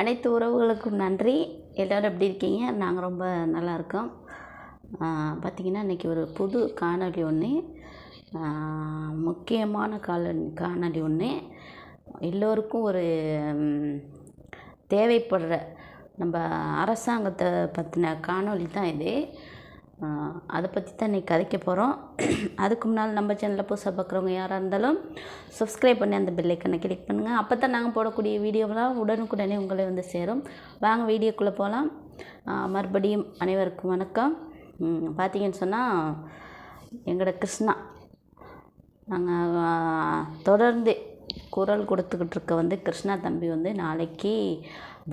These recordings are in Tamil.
அனைத்து உறவுகளுக்கும் நன்றி. எல்லோரும் எப்படி இருக்கீங்க? நாங்கள் ரொம்ப நல்லா இருக்கோம். பார்த்திங்கன்னா இன்றைக்கி ஒரு புது காணொளி ஒன்று முக்கியமான கால காணொளி ஒன்று எல்லோருக்கும் ஒரு தேவைப்படுற நம்ம அரசாங்கத்தை பற்றின காணொளி தான் இது. அதை பற்றி தான் இன்றைக்கி கதைக்க போகிறோம் அதுக்கு முன்னால் நம்ம சேனலில் புதுசாக பார்க்குறவங்க யாராக இருந்தாலும் சப்ஸ்கிரைப் பண்ணி அந்த பெல்லைக்கனை கிளிக் பண்ணுங்கள் அப்போ தான் நாங்கள் போடக்கூடிய வீடியோவெலாம் உடனுக்குடனே உங்களை வந்து சேரும். வாங்க வீடியோக்குள்ளே போகலாம் மறுபடியும் அனைவருக்கும் வணக்கம். பார்த்தீங்கன்னு சொன்னால் எங்களோட கிருஷ்ணா நாங்கள் தொடர்ந்து குரல் கொடுத்துக்கிட்டு இருக்க வந்து கிருஷ்ணா தம்பி வந்து நாளைக்கு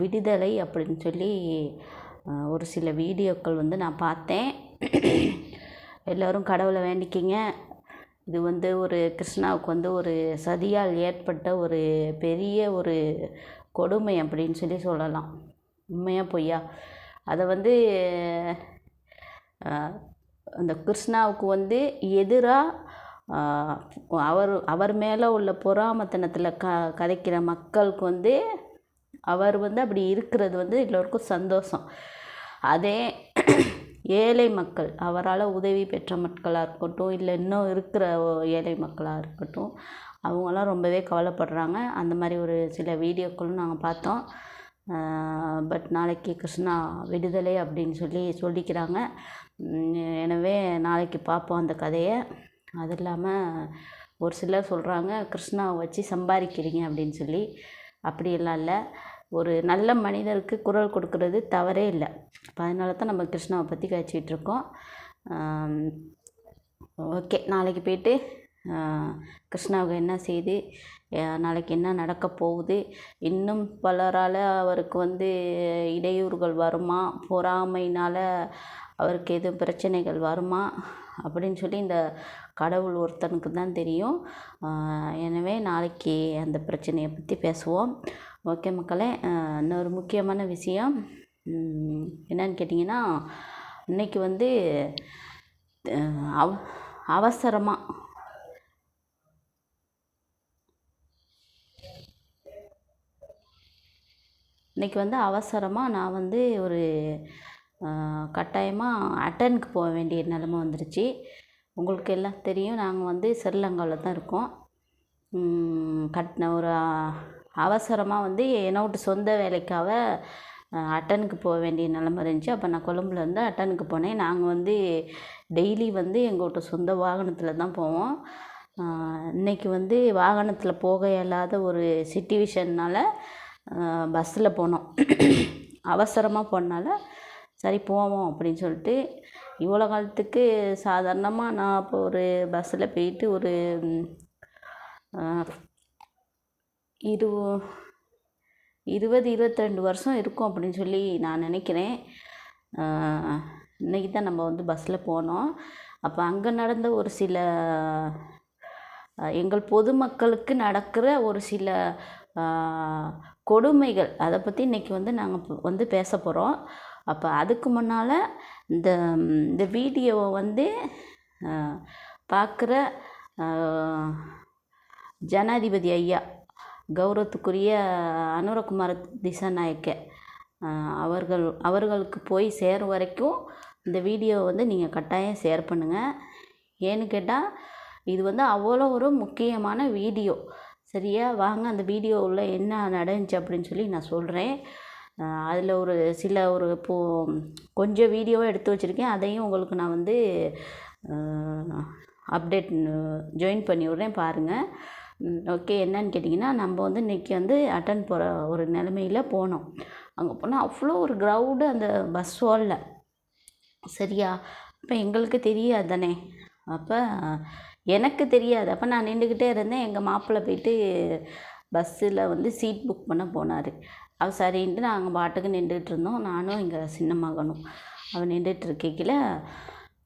விடுதலை அப்படின்னு சொல்லி ஒரு சில வீடியோக்கள் வந்து நான் பார்த்தேன். எல்லோரும் கடவுளை வேண்டிக்கிங்க. இது வந்து ஒரு கிருஷ்ணாவுக்கு வந்து ஒரு சதியால் ஏற்பட்ட ஒரு பெரிய ஒரு கொடுமை அப்படின்னு சொல்லி சொல்லலாம். உண்மையாக பொய்யா? அதை வந்து அந்த கிருஷ்ணாவுக்கு வந்து எதிராக அவர் அவர் மேலே உள்ள பொறாமத்தனத்தில் க கதைக்கிற மக்களுக்கு வந்து அவர் வந்து அப்படி இருக்கிறது வந்து எல்லோருக்கும் சந்தோஷம். அதே ஏழை மக்கள் அவரால் உதவி பெற்ற மக்களாக இருக்கட்டும் இல்லை இன்னும் இருக்கிற ஏழை மக்களாக இருக்கட்டும் அவங்களாம் ரொம்பவே கவலைப்படுறாங்க. அந்த மாதிரி ஒரு சில வீடியோக்களும் நாங்கள் பார்த்தோம். பட் நாளைக்கு கிருஷ்ணா விடுதலை அப்படின்னு சொல்லி சொல்லிக்கிறாங்க. எனவே நாளைக்கு பார்ப்போம் அந்த கதையை. அது இல்லாமல் ஒரு சிலர் சொல்கிறாங்க கிருஷ்ணாவை வச்சு சம்பாதிக்கிறீங்க அப்படின்னு சொல்லி. அப்படியெல்லாம் இல்லை. ஒரு நல்ல மனிதருக்கு குரல் கொடுக்கறது தவறே இல்லை. அப்போ அதனால தான் நம்ம கிருஷ்ணாவை பற்றி கழிச்சிட்டு இருக்கோம். ஓகே நாளைக்கு போயிட்டு கிருஷ்ணாவுக்கு என்ன செய்து நாளைக்கு என்ன நடக்க போகுது? இன்னும் பலரால் அவருக்கு வந்து இடையூறுகள் வருமா? பொறாமைனால் அவருக்கு எதுவும் பிரச்சனைகள் வருமா? அப்படின்னு சொல்லி இந்த கடவுள் ஒருத்தனுக்கு தான் தெரியும். எனவே நாளைக்கு அந்த பிரச்சனையை பற்றி பேசுவோம். ஓகே மக்களே இன்னொரு முக்கியமான விஷயம் என்னன்னு கேட்டிங்கன்னா இன்னைக்கு வந்து அவ அவசரமாக இன்றைக்கி வந்து அவசரமாக நான் வந்து ஒரு கட்டாயமாக அட்டனுக்கு போக வேண்டிய நிலமை வந்துருச்சு. உங்களுக்கு எல்லாம் தெரியும் நாங்கள் வந்து ஸ்ரீலங்காவில் தான் இருக்கோம். கட் ஒரு அவசரமாக வந்து என்னோட சொந்த வேலைக்காக அட்டனுக்கு போக வேண்டிய நிலம இருந்துச்சு. அப்போ நான் கொழும்புலேருந்து அட்டனுக்கு போனேன். நாங்கள் வந்து டெய்லி வந்து எங்கள்கிட்ட சொந்த வாகனத்தில் தான் போவோம். இன்றைக்கி இன்னைக்கு வந்து வாகனத்தில் போக இயலாத ஒரு சிட்டுவேஷன்னால் பஸ்ஸில் போனோம். அவசரமாக போனனால சரி போவோம் அப்படின்னு சொல்லிட்டு இவ்வளோ காலத்துக்கு சாதாரணமாக நான் இப்போ ஒரு பஸ்ஸில் போயிட்டு ஒரு இரு இருபது இருபத்திரெண்டு வருஷம் இருக்கும் அப்படின்னு சொல்லி நான் நினைக்கிறேன். இன்றைக்கி தான் நம்ம வந்து பஸ்ஸில் போனோம். அப்போ அங்கே நடந்த ஒரு சில எங்கள் பொதுமக்களுக்கு நடக்கிற ஒரு சில கொடுமைகள் அதை பற்றி இன்றைக்கி வந்து நாங்கள் வந்து பேச போகிறோம் அப்போ அதுக்கு முன்னால் இந்த இந்த வீடியோவை வந்து பார்க்குற ஜனாதிபதி ஐயா கௌரவத்துக்குரிய அனுரகுமார திசாநாயக்க அவர்கள் அவர்களுக்கு போய் சேரும் வரைக்கும் இந்த வீடியோவை வந்து நீங்கள் கட்டாயம் ஷேர் பண்ணுங்கள் ஏன்னு கேட்டால் இது வந்து அவ்வளோ ஒரு முக்கியமான வீடியோ. சரியா? வாங்க அந்த வீடியோவில் என்ன நடந்துச்சு அப்படின்னு சொல்லி நான் சொல்கிறேன் அதில் ஒரு சில ஒரு இப்போ கொஞ்சம் வீடியோவை எடுத்து வச்சுருக்கேன். அதையும் உங்களுக்கு நான் வந்து அப்டேட் ஜாயின் பண்ணி விட்றேன் பாருங்கள் ஓகே என்னன்னு கேட்டிங்கன்னா நம்ம வந்து இன்றைக்கி வந்து அட்டன் போகிற ஒரு நிலமையில் போனோம். அங்கே போனால் அவ்வளோ ஒரு க்ரௌடு அந்த பஸ் ஹாலில் சரியா? அப்போ எங்களுக்கு தெரியாது தானே? அப்போ எனக்கு தெரியாது. அப்போ நான் நின்றுக்கிட்டே இருந்தேன். எங்கள் மாப்பிள்ளை போயிட்டு பஸ்ஸில் வந்து சீட் புக் பண்ண போனார். அவர் சரின்ட்டு நாங்கள் பாட்டுக்கு நின்றுட்டு இருந்தோம். நானும் எங்கள் சின்ன மகனும். அவன் நின்றுட்டு இருக்கையில்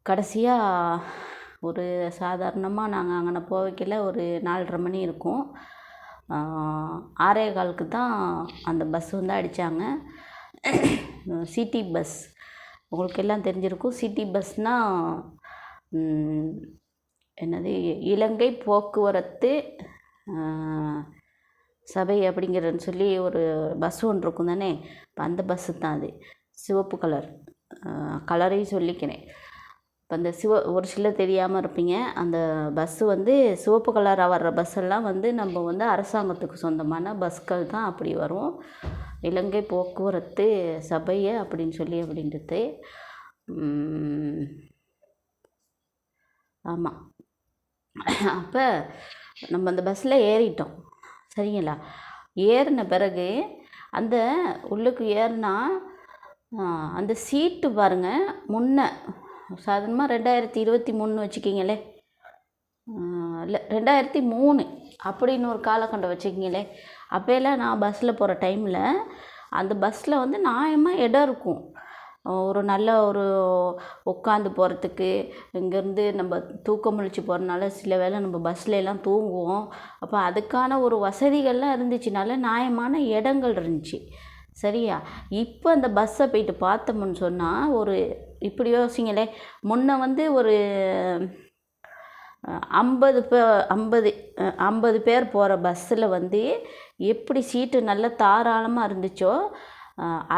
கடைசியாக ஒரு சாதாரணமாக நாங்கள் அங்கே போவைக்கில் ஒரு நாலரை மணி இருக்கும். ஆறே காலுக்கு தான் அந்த பஸ் வந்து அடித்தாங்க சிட்டி பஸ். உங்களுக்கு எல்லாம் தெரிஞ்சிருக்கும். சிட்டி பஸ்னால் என்னது? இலங்கை போக்குவரத்து சபை அப்படிங்கிறன்னு சொல்லி ஒரு பஸ் ஒன்று இருக்கும் தானே? இப்போ அந்த பஸ்ஸு தான் அது. சிவப்பு கலர். கலரையும் சொல்லிக்கிறேன். இப்போ இந்த சிவ ஒரு சிலர் தெரியாமல் இருப்பீங்க. அந்த பஸ்ஸு வந்து சிவப்பு கலராக வர்ற பஸ்ஸெல்லாம் வந்து நம்ம வந்து அரசாங்கத்துக்கு சொந்தமான பஸ்கள் தான் அப்படி வரும். இலங்கை போக்குவரத்து சபையை அப்படின்னு சொல்லி அப்படின்றது. ஆமாம் அப்போ நம்ம அந்த பஸ்ஸில் ஏறிட்டோம். சரிங்களா? ஏறின பிறகு அந்த உள்ளுக்கு ஏறினா அந்த சீட்டு பாருங்கள் முன்ன சாதாரணமாக ரெண்டாயிரத்தி இருபத்தி மூணு வச்சுக்கிங்களே. இல்லை ரெண்டாயிரத்தி மூணு அப்படின்னு ஒரு காலகண்டம் வச்சுக்கிங்களே. அப்போயெல்லாம் நான் பஸ்ஸில் போகிற டைமில் அந்த பஸ்ஸில் வந்து நியாயமாக இடம் இருக்கும். ஒரு நல்ல ஒரு உட்காந்து போகிறதுக்கு இங்கேருந்து நம்ம தூக்கம் முழிச்சு போகிறனால சில வேளை நம்ம பஸ்ஸில் எல்லாம் தூங்குவோம். அப்போ அதுக்கான ஒரு வசதிகள்லாம் இருந்துச்சுனால நியாயமான இடங்கள் இருந்துச்சு. சரியா? இப்போ அந்த பஸ்ஸை போயிட்டு பார்த்தோம்னு சொன்னால் ஒரு இப்படி யோசிங்களே. முன்ன வந்து ஒரு ஐம்பது பே ஐம்பது ஐம்பது பேர் போகிற பஸ்ஸில் வந்து எப்படி சீட்டு நல்லா தாராளமாக இருந்துச்சோ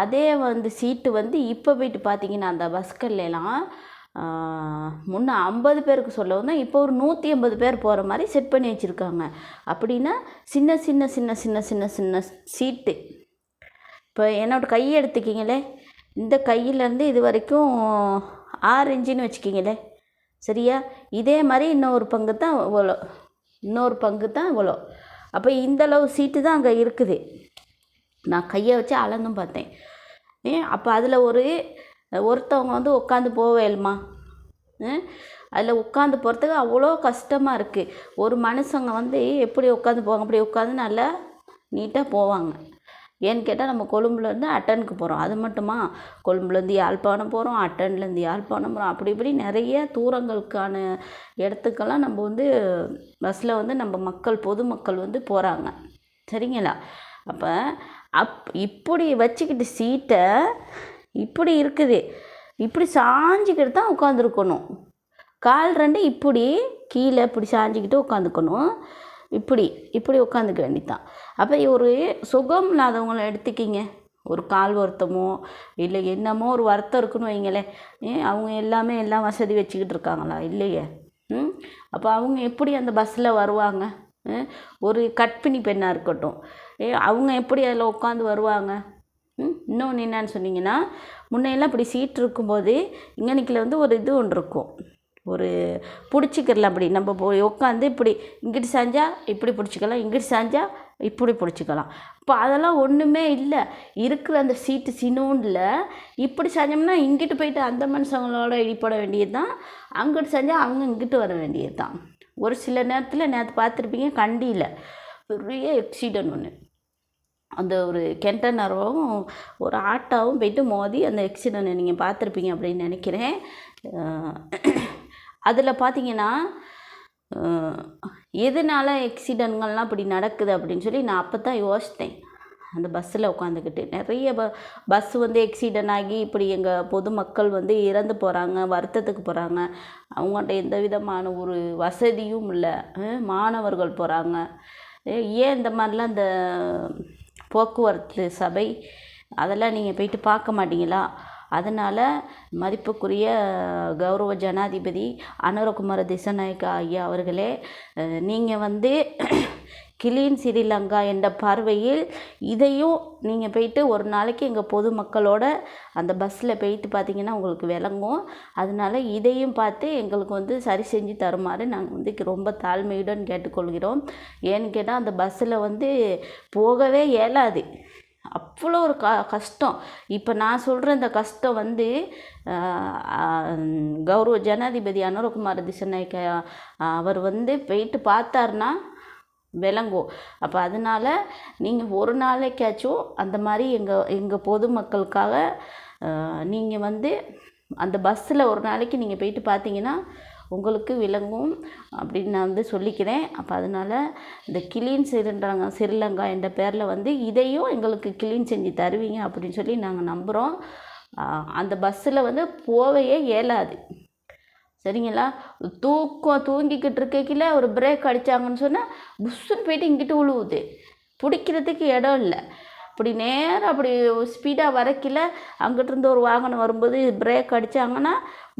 அதே வந்து சீட்டு வந்து இப்போ போயிட்டு பார்த்தீங்கன்னா அந்த பஸ்கள்லாம் முன்னே ஐம்பது பேருக்கு சொல்லவும் தான் இப்போ ஒரு நூற்றி ஐம்பது பேர் போகிற மாதிரி செட் பண்ணி வச்சுருக்காங்க. அப்படின்னா சின்ன சின்ன சின்ன சின்ன சின்ன சின்ன சீட்டு. இப்போ என்னோடய கையை எடுத்துக்கிங்களே. இந்த கையிலேருந்து இது வரைக்கும் ஆறு இன்ச்சுன்னு வச்சுக்கிங்களே சரியா? இதே மாதிரி இன்னொரு பங்கு தான் இவ்வளோ. இன்னொரு பங்கு தான் இவ்வளோ. அப்போ இந்தளவு சீட்டு தான் அங்கே இருக்குது. நான் கையை வச்சு அளந்தும் பார்த்தேன். அப்போ அதில் ஒரு ஒருத்தவங்க வந்து உட்காந்து போவேல்மா அதில் உட்காந்து போகிறதுக்கு அவ்வளோ கஷ்டமாக இருக்குது. ஒரு மனுஷங்க வந்து எப்படி உட்காந்து போவாங்க? அப்படி உட்காந்து நல்லா நீட்டாக போவாங்க. ஏன்னு கேட்டால் நம்ம கொழும்புலேருந்து அட்டனுக்கு போகிறோம் அது மட்டுமா? கொழும்புலேருந்து யாழ்ப்பாணம் போகிறோம் அட்டன்லேருந்து யாழ்ப்பாணம் போகிறோம் அப்படி இப்படி நிறைய தூரங்களுக்கான இடத்துக்கெல்லாம் நம்ம வந்து பஸ்ஸில் வந்து நம்ம மக்கள் பொதுமக்கள் வந்து போகிறாங்க சரிங்களா? அப்போ அப் இப்படி வச்சுக்கிட்டு சீட்டை இப்படி இருக்குது. இப்படி சாஞ்சிக்கிட்டு தான் உட்காந்துருக்கணும் கால் ரெண்டு இப்படி கீழே இப்படி சாஞ்சிக்கிட்டு உட்காந்துக்கணும் இப்படி இப்படி உட்காந்துக்க வேண்டித்தான் அப்போ ஒரு சுகம் இல்லாதவங்களை எடுத்துக்கிங்க. ஒரு கால் வருத்தமோ இல்லை என்னமோ ஒரு வருத்தம் இருக்குன்னு வைங்களேன். ஏன் அவங்க எல்லாமே எல்லாம் வசதி வச்சுக்கிட்டு இருக்காங்களா? இல்லையே. ம்? அப்போ அவங்க எப்படி அந்த பஸ்ஸில் வருவாங்க? ஒரு கற்பிணி பெண்ணாக இருக்கட்டும். ஏ அவங்க எப்படி அதில் உட்காந்து வருவாங்க? ம்? இன்னொன்று என்னன்னு சொன்னீங்கன்னா முன்னையெல்லாம் இப்படி சீட் இருக்கும்போது இங்கனைக்கில் வந்து ஒரு இது ஒன்று இருக்கும். ஒரு பிடிச்சிக்கிறலாம் அப்படி. நம்ம போய் உட்காந்து இப்படி இங்கிட்டு சாஞ்சால் இப்படி பிடிச்சிக்கலாம் இங்கிட்டு சாஞ்சால் இப்படி பிடிச்சிக்கலாம். இப்போ அதெல்லாம் ஒன்றுமே இல்லை. இருக்கிற அந்த சீட்டு சினூண்டில் இப்படி சாஞ்சோம்னா இங்கிட்டு போயிட்டு அந்த மனுஷங்களோட இடிப்பட வேண்டியது தான் அங்கிட்டு சாஞ்சால் அவங்க இங்கிட்டு வர வேண்டியது தான் ஒரு சில நேரத்தில் நேற்று பார்த்துருப்பீங்க கண்டியில் பெரிய எக்ஸிடென்ட் ஒன்று அந்த ஒரு கெண்டனரும் ஒரு ஆட்டாவும் போயிட்டு மோதி அந்த எக்ஸிடென்ட் நீங்கள் பார்த்துருப்பீங்க அப்படின்னு நினைக்கிறேன். அதில் பார்த்தீங்கன்னா எதனால் எக்ஸிடெண்ட்கள்லாம் இப்படி நடக்குது அப்படின்னு சொல்லி நான் அப்போ தான் யோசித்தேன். அந்த பஸ்ஸில் உட்காந்துக்கிட்டு. நிறைய ப பஸ் வந்து எக்ஸிடெண்ட் ஆகி இப்படி எங்கள் பொதுமக்கள் வந்து இறந்து போகிறாங்க வருத்தத்துக்கு போகிறாங்க அவங்கள்ட்ட எந்த விதமான ஒரு வசதியும் இல்லை. மாணவர்கள் போகிறாங்க ஏன் இந்த மாதிரிலாம் இந்த போக்குவரத்து சபை அதெல்லாம் நீங்கள் போயிட்டு பார்க்க மாட்டீங்களா? அதனால் மதிப்புக்குரிய கௌரவ ஜனாதிபதி அனுரகுமார திசநாயக்க ஐயா அவர்களே நீங்கள் வந்து கிளீன் ஸ்ரீலங்கா என்ற பார்வையில் இதையும் நீங்கள் போயிட்டு ஒரு நாளைக்கு எங்கள் பொதுமக்களோட அந்த பஸ்ஸில் போயிட்டு பார்த்தீங்கன்னா உங்களுக்கு விளங்கும். அதனால இதையும் பார்த்து எங்களுக்கு வந்து சரி செஞ்சு தருமாறு நாங்கள் வந்து ரொம்ப தாழ்மையுடன் கேட்டுக்கொள்கிறோம். ஏன்னு கேட்டால் அந்த பஸ்ஸில் வந்து போகவே இயலாது. அவ்வளோ ஒரு க கஷ்டம். இப்போ நான் சொல்கிற இந்த கஷ்டம் வந்து கௌரவ ஜனாதிபதி அனுரகுமார் திசநாயக்க அவர் வந்து போயிட்டு பார்த்தாருன்னா விளங்கும். அப்போ அதனால் நீங்கள் ஒரு நாளைக்காச்சும் அந்த மாதிரி எங்கள் எங்கள் பொதுமக்களுக்காக நீங்கள் வந்து அந்த பஸ்ஸில் ஒரு நாளைக்கு நீங்கள் போயிட்டு பார்த்தீங்கன்னா உங்களுக்கு விளங்கும் அப்படின்னு நான் வந்து சொல்லிக்கிறேன். அப்போ அதனால் இந்த கிளீன் சிறுன்றாங்க சிறிலங்கா என்ற பேரில் வந்து இதையும் எங்களுக்கு கிளீன் செஞ்சு தருவீங்க அப்படின்னு சொல்லி நாங்கள் நம்புகிறோம் அந்த பஸ்ஸில் வந்து போவையே இயலாது. சரிங்களா? தூக்கம் தூங்கிக்கிட்டு இருக்கையில் ஒரு பிரேக் அடித்தாங்கன்னு சொன்னால் புஷ்ஷுன்னு போயிட்டு இங்கிட்டு விழுவுது பிடிக்கிறதுக்கு இடம் இல்லை. அப்படி நேரம் அப்படி ஸ்பீடாக வரக்கில் அங்கிட்டிருந்து ஒரு வாகனம் வரும்போது பிரேக் அடித்தாங்கன்னா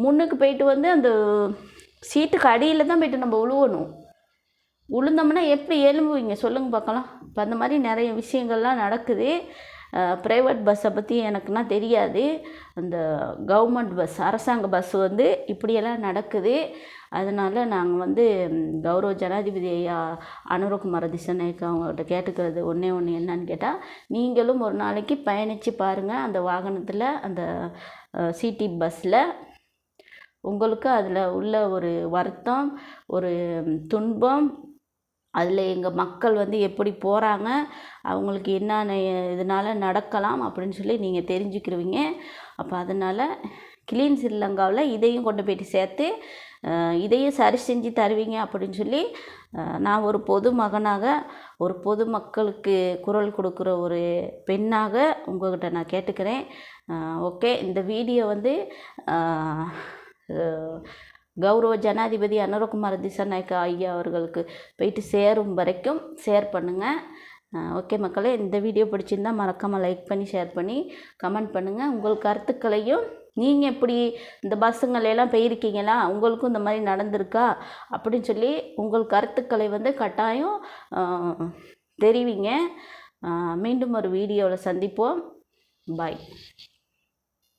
முன்னுக்கு போயிட்டு வந்து அந்த சீட்டுக்கு அடியில் தான் போயிட்டு நம்ம உழுவணும். உளுந்தோம்னா எப்படி எழும்புவீங்க? சொல்லுங்கள் பார்க்கலாம். இப்போ அந்த மாதிரி நிறைய விஷயங்கள்லாம் நடக்குது. ப்ரைவேட் பஸ்ஸை பற்றி எனக்குன்னா தெரியாது. அந்த கவர்மெண்ட் பஸ் அரசாங்க பஸ் வந்து இப்படியெல்லாம் நடக்குது. அதனால் நாங்கள் வந்து கௌரவ ஜனாதிபதி ஐயா அனுரகுமார திசநாயக்கு அவங்கள்ட்ட கேட்டுக்கிறது ஒன்றே ஒன்று என்னன்னு கேட்டால் நீங்களும் ஒரு நாளைக்கு பயணித்து பாருங்கள் அந்த வாகனத்தில் அந்த சிடி பஸ்ஸில் உங்களுக்கு அதில் உள்ள ஒரு வருத்தம் ஒரு துன்பம் அதில் எங்கள் மக்கள் வந்து எப்படி போகிறாங்க அவங்களுக்கு என்னென்ன இதனால் நடக்கலாம் அப்படின்னு சொல்லி நீங்கள் தெரிஞ்சுக்கிருவீங்க. அப்போ அதனால் கிளீன் ஸ்ரீலங்காவில் இதையும் கொண்டு போயிட்டு சேர்த்து இதையும் சரி செஞ்சு தருவீங்க அப்படின்னு சொல்லி நான் ஒரு பொது மகனாக ஒரு பொது மக்களுக்கு குரல் கொடுக்குற ஒரு பெண்ணாக உங்கள்கிட்ட நான் கேட்டுக்கிறேன். ஓகே இந்த வீடியோ வந்து கௌரவ ஜனாதிபதி அனுரகுமார் திசாநாயக்க ஐயா அவர்களுக்கு போயிட்டு சேரும் வரைக்கும் ஷேர் பண்ணுங்கள் ஓகே மக்களே இந்த வீடியோ பிடிச்சிருந்தா மறக்காமல் லைக் பண்ணி ஷேர் பண்ணி கமெண்ட் பண்ணுங்கள் உங்கள் கருத்துக்களையும் நீங்கள் எப்படி இந்த பஸ்ஸுங்களெல்லாம் போயிருக்கீங்களா? உங்களுக்கும் இந்த மாதிரி நடந்திருக்கா? அப்படின்னு சொல்லி உங்கள் கருத்துக்களை வந்து கட்டாயம் தெரிவிங்க. மீண்டும் ஒரு வீடியோவில் சந்திப்போம். பாய்